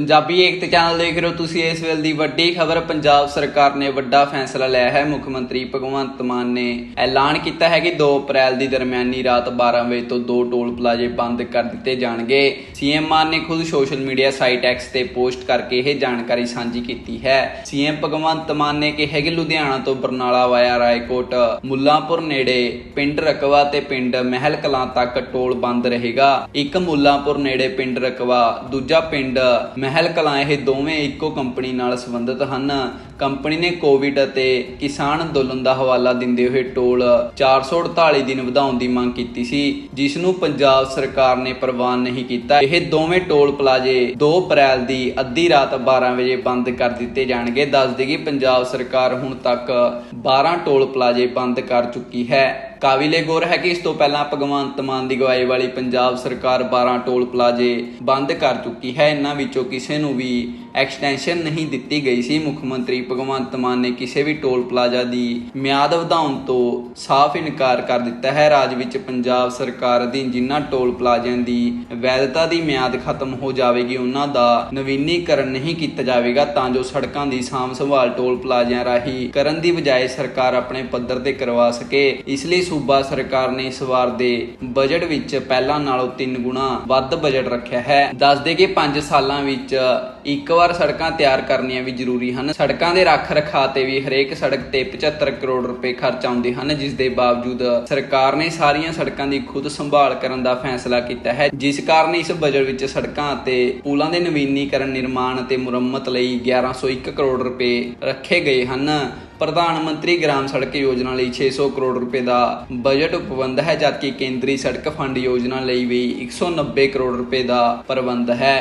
ਪੰਜਾਬੀ ਏਕਤਾ channel ਦੇਖ ਰਹੇ ਹੋ ਤੁਸੀਂ ਇਸ ਵੇਲੇ ਦੀ ਵੱਡੀ ਖਬਰ। ਪੰਜਾਬ ਸਰਕਾਰ ਨੇ ਵੱਡਾ ਫੈਸਲਾ ਲਿਆ ਹੈ। ਮੁੱਖ ਮੰਤਰੀ ਭਗਵੰਤ ਮਾਨ ਨੇ ਐਲਾਨ ਕੀਤਾ ਹੈ ਕਿ 2 ਅਪ੍ਰੈਲ ਦੀ ਦਰਮਿਆਨੀ ਰਾਤ 12 ਵਜੇ ਤੋਂ ਦੋ ਟੋਲ ਪਲਾਜ਼ੇ ਬੰਦ ਕਰ ਦਿੱਤੇ ਜਾਣਗੇ। ਸੀਐਮ ਮਾਨ ਨੇ ਖੁਦ ਸੋਸ਼ਲ ਮੀਡੀਆ ਸਾਈਟ X ਤੇ ਪੋਸਟ ਕਰਕੇ ਇਹ ਜਾਣਕਾਰੀ ਸਾਂਝੀ ਕੀਤੀ ਹੈ। ਸੀਐਮ ਭਗਵੰਤ ਮਾਨ ਨੇ ਕਿਹਾ ਕਿ ਲੁਧਿਆਣਾ ਤੋਂ ਬਰਨਾਲਾ ਵਾਇਆ ਰਾਏਕੋਟ, ਮੁੱਲਾਂਪੁਰ ਨੇੜੇ ਪਿੰਡ ਰਕਵਾ ਤੇ ਪਿੰਡ ਮਹਿਲ ਕਲਾਂ ਤੱਕ ਟੋਲ ਬੰਦ ਰਹੇਗਾ। ਇੱਕ ਮੁੱਲਾਂਪੁਰ ਨੇੜੇ ਪਿੰਡ ਰਕਵਾ, ਦੂਜਾ ਪਿੰਡ ਮਹਿਲ ਕਲਾਂ ਇਹ ਦੋਵੇਂ ਇੱਕੋ ਕੰਪਨੀ ਨਾਲ ਸੰਬੰਧਿਤ ਹਨ। ਕੰਪਨੀ ਨੇ ਕੋਵਿਡ ਅਤੇ ਕਿਸਾਨ ਅੰਦੋਲਨ ਦਾ ਹਵਾਲਾ ਦਿੰਦੇ ਹੋਏ ਟੋਲ 448 ਦਿਨ ਵਧਾਉਣ ਦੀ ਮੰਗ ਕੀਤੀ ਸੀ, ਜਿਸ ਨੂੰ ਪੰਜਾਬ ਸਰਕਾਰ ਨੇ ਪ੍ਰਵਾਨ ਨਹੀਂ ਕੀਤਾ। ਇਹ ਦੋਵੇਂ ਟੋਲ ਪਲਾਜ਼ੇ 2 ਅਪ੍ਰੈਲ ਦੀ ਅੱਧੀ ਰਾਤ 12 ਵਜੇ ਬੰਦ ਕਰ ਦਿੱਤੇ ਜਾਣਗੇ। ਦੱਸ ਦੇਗੀ ਪੰਜਾਬ ਸਰਕਾਰ ਹੁਣ ਤੱਕ 12 ਟੋਲ ਪਲਾਜ਼ੇ ਬੰਦ ਕਰ ਚੁੱਕੀ ਹੈ। ਕਾਬਿਲੇ ਗੌਰ ਹੈ ਕਿ ਇਸ ਤੋਂ ਪਹਿਲਾਂ ਭਗਵੰਤ ਮਾਨ ਦੀ ਗਵਾਈ ਵਾਲੀ ਪੰਜਾਬ ਸਰਕਾਰ 12 ਟੋਲ ਪਲਾਜ਼ੇ ਬੰਦ ਕਰ ਚੁੱਕੀ ਹੈ। ਇਹਨਾਂ ਵਿੱਚੋਂ ਕਿਸੇ ਨੂੰ ਵੀ ਐਕਸਟੈਂਸ਼ਨ ਨਹੀਂ ਦਿੱਤੀ ਗਈ ਸੀ। ਮੁੱਖ ਮੰਤਰੀ ਭਗਵੰਤ ਮਾਨ ਨੇ ਕਿਸੇ ਵੀ ਟੋਲ ਪਲਾਜ਼ਾ ਦੀ ਮਿਆਦ ਵਧਾਉਣ ਤੋਂ ਸਾਫ਼ ਇਨਕਾਰ ਕਰ ਦਿੱਤਾ ਹੈ। ਰਾਜ ਵਿੱਚ ਪੰਜਾਬ ਸਰਕਾਰ ਅਧੀਨ ਜਿਨ੍ਹਾਂ ਟੋਲ ਪਲਾਜ਼ਿਆਂ ਦੀ ਵੈਧਤਾ ਦੀ ਮਿਆਦ ਖਤਮ ਹੋ ਜਾਵੇਗੀ, ਉਹਨਾਂ ਦਾ ਨਵੀਨੀਕਰਨ ਨਹੀਂ ਕੀਤਾ ਜਾਵੇਗਾ, ਤਾਂ ਜੋ ਸੜਕਾਂ ਦੀ ਸਾਂਭ ਸੰਭਾਲ ਟੋਲ ਪਲਾਜ਼ਿਆਂ ਰਾਹੀਂ ਕਰਨ ਦੀ ਬਜਾਏ ਸਰਕਾਰ ਆਪਣੇ ਪੱਧਰ ਤੇ ਕਰਵਾ ਸਕੇ। ਇਸ ਲਈ ਸੂਬਾ ਸਰਕਾਰ ਨੇ ਇਸ ਵਾਰ ਦੇ ਬਜਟ ਵਿੱਚ ਪਹਿਲਾਂ ਨਾਲੋਂ 3 ਗੁਣਾ ਵੱਧ ਬਜਟ ਰੱਖਿਆ ਹੈ। ਦੱਸਦੇ ਕਿ 5 ਸਾਲਾਂ ਵਿੱਚ ਇੱਕ ਵਾਰ ਸੜਕਾਂ ਤਿਆਰ ਕਰਨੀਆਂ ਵੀ ਜ਼ਰੂਰੀ ਹਨ। ਸੜਕਾਂ ਦੇ ਰੱਖ ਰਖਾਅ ਤੇ ਵੀ ਹਰੇਕ ਸੜਕ ਤੇ 75 ਕਰੋੜ ਰੁਪਏ ਖਰਚ ਆਉਂਦੇ ਹਨ, ਜਿਸ ਦੇ ਬਾਵਜੂਦ ਸਰਕਾਰ ਨੇ ਸਾਰੀਆਂ ਸੜਕਾਂ ਦੀ ਖੁਦ ਸੰਭਾਲ ਕਰਨ ਦਾ ਫੈਸਲਾ ਕੀਤਾ ਹੈ। ਜਿਸ ਕਾਰਨ ਇਸ ਬਜਟ ਵਿੱਚ ਸੜਕਾਂ ਅਤੇ ਪੁਲਾਂ ਦੇ ਨਵੀਨੀਕਰਨ, ਨਿਰਮਾਣ ਅਤੇ ਮੁਰੰਮਤ ਲਈ 1101 ਕਰੋੜ ਰੁਪਏ ਰੱਖੇ ਗਏ ਹਨ। ਪ੍ਰਧਾਨ ਮੰਤਰੀ ਗ੍ਰਾਮ ਸੜਕ ਯੋਜਨਾ ਲਈ 600 ਕਰੋੜ ਰੁਪਏ ਦਾ ਬਜਟ ਉਪਬੰਧ ਹੈ, ਜਦਕਿ ਕੇਂਦਰੀ ਸੜਕ ਫੰਡ ਯੋਜਨਾ ਲਈ ਵੀ 190 ਕਰੋੜ ਰੁਪਏ ਦਾ ਪ੍ਰਬੰਧ ਹੈ।